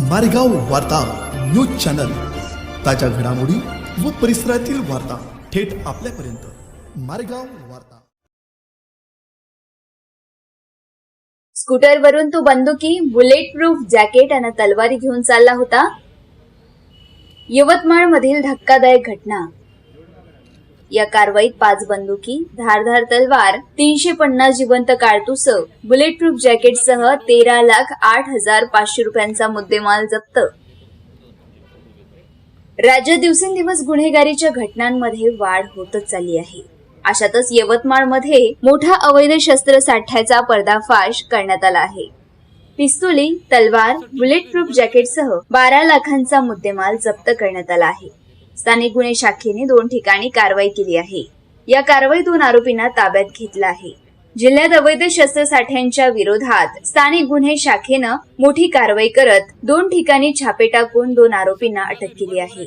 मारेगाव वार्ता news channel. ताज्या घडामोडी व परिसरातील वार्ता थेट आपल्यापर्यंत. मारेगाव वार्ता. स्कूटरवरून तो बंदुकी बुलेट प्रूफ जॅकेट आणि तलवारी घेऊन चालला होता? यवतमाळ मधील धक्कादायक घटना. या कारवाईत पाच बंदुकी धारधार तलवार तीनशे पन्नास जिवंत काळतुस बुलेट प्रूफ जॅकेटसह तेरा लाख आठ हजार पाचशे रुपयांचा मुद्देमाल जप्त. राज्यात दिवसेंदिवस गुन्हेगारीच्या घटनांमध्ये वाढ होतच चालली आहे. अशातच यवतमाळमध्ये मोठा अवैध शस्त्र साठ्याचा पर्दाफाश करण्यात आला आहे. पिस्तुली तलवार बुलेट प्रूफ जॅकेटसह बारा लाखांचा मुद्देमाल जप्त करण्यात आला आहे. स्थानिक गुन्हे शाखेने दोन ठिकाणी कारवाई केली आहे. या कारवाईतून आरोपींना ताब्यात घेतलं आहे. जिल्ह्यात अवैध शस्त्रसाठ्यांच्या विरोधात स्थानिक गुन्हे शाखेनं मोठी कारवाई करत दोन ठिकाणी छापे टाकून दोन आरोपींना अटक केली आहे.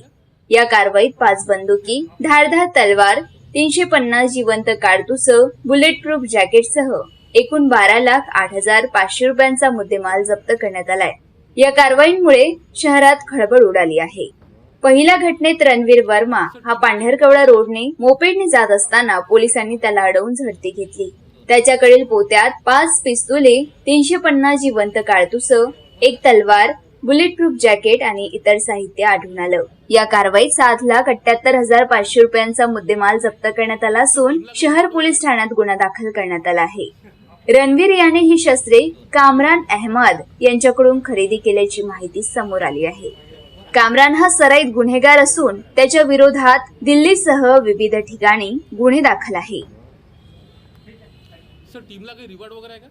या कारवाईत पाच बंदुकी धारधार तलवार तीनशे पन्नास जिवंत काडतुस बुलेट प्रूफ जॅकेटसह एकूण बारा लाख आठ हजार पाचशे रुपयांचा मुद्देमाल जप्त करण्यात आलाय. या कारवाईमुळे शहरात खळबळ उडाली आहे. पहिल्या घटनेत रणवीर वर्मा हा पांढरकवडा रोडने मोपेडने जात असताना पोलिसांनी त्याला अडवून झडती घेतली. त्याच्याकडील पोत्यात पाच पिस्तुले तीनशे पन्नास जिवंत काळतुस एक तलवार बुलेट प्रूफ जॅकेट आणि इतर साहित्य आढळून आलं. या कारवाईत सात लाख अठ्याहत्तर हजार पाचशे रुपयांचा मुद्देमाल जप्त करण्यात आला असून शहर पोलीस ठाण्यात गुन्हा दाखल करण्यात आला आहे. रणवीर याने ही शस्त्रे कामरान अहमद यांच्याकडून खरेदी केल्याची माहिती समोर आली आहे. कामरान हा सराईत गुन्हेगार असून त्याच्या विरोधात दिल्लीसह विविध ठिकाणी गुन्हे दाखल आहे. सर टीमला काही रिवॉर्ड वगैरे आहे का?